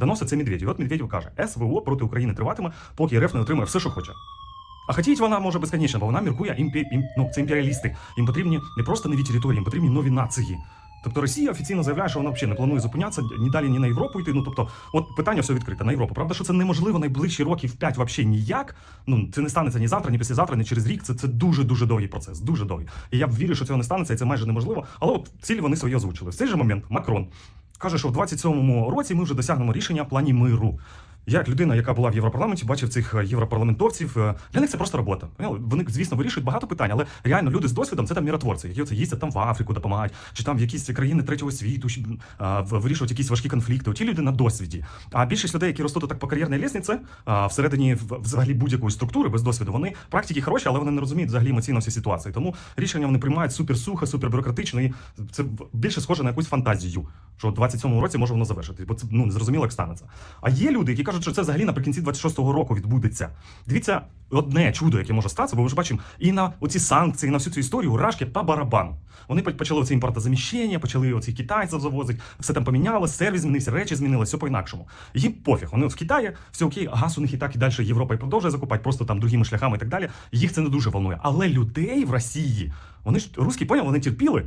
доносить це Медведєв. От Медведєв каже, СВО проти України триватиме, поки РФ не отримає все, що хоче. А хотіть вона може безконечно, бо вона міркує імпі... ім... ну, це імперіалісти. Їм потрібні не просто нові території, їм потрібні нові нації. Тобто Росія офіційно заявляє, що вона взагалі не планує зупинятися ні далі, ні на Європу йти. Ну тобто, от питання все відкрите на Європу. Правда, що це неможливо найближчі років 5 взагалі ніяк. Ну це не станеться ні завтра, ні післязавтра, ні через рік. Це, це дуже дуже довгий процес, дуже довгий. І я вірю, що цього не станеться, і це майже неможливо. Але от цілі вони свої озвучили. В цей же момент Макрон каже, що в 27-му році ми вже досягнемо рішення в плані миру. Я, як людина, яка була в Європарламенті, бачив цих е, європарламентовців. е, Для них це просто робота. Ну, Вони, звісно, вирішують багато питань, але реально люди з досвідом це там міротворці, які оце їздять там в Африку, допомагають, чи там в якісь країни третього світу, вирішують якісь важкі конфлікти. Ті люди на досвіді. А більшість людей, які ростуть так по кар'єрній лісниці, всередині взагалі будь-якої структури без досвіду, вони практики хороші, але вони не розуміють взагалі емоційно всі ситуації. Тому рішення вони приймають супер сухо, супер бюрократично, і це більше схоже на якусь фантазію, що в 27-му році може воно завершитись, бо це ну не зрозуміло, як станеться. А є люди, які кажуть, що це взагалі наприкінці 26-го року відбудеться. Дивіться, одне чудо, яке може статися, бо ми ж бачимо і на оці санкції, і на всю цю історію рашки по барабану. Вони почали оце імпортозаміщення, почали оці китайців завозити, все там помінялося, сервіс змінився, речі змінилися, все по-інакшому. Їм пофіг. Вони от в Китаї, все окей, газ у них і так і далі Європа і продовжує закупати, просто там другими шляхами і так далі. Їх це не дуже волнує. Але людей в Росії, вони ж русські поняли, вони терпіли.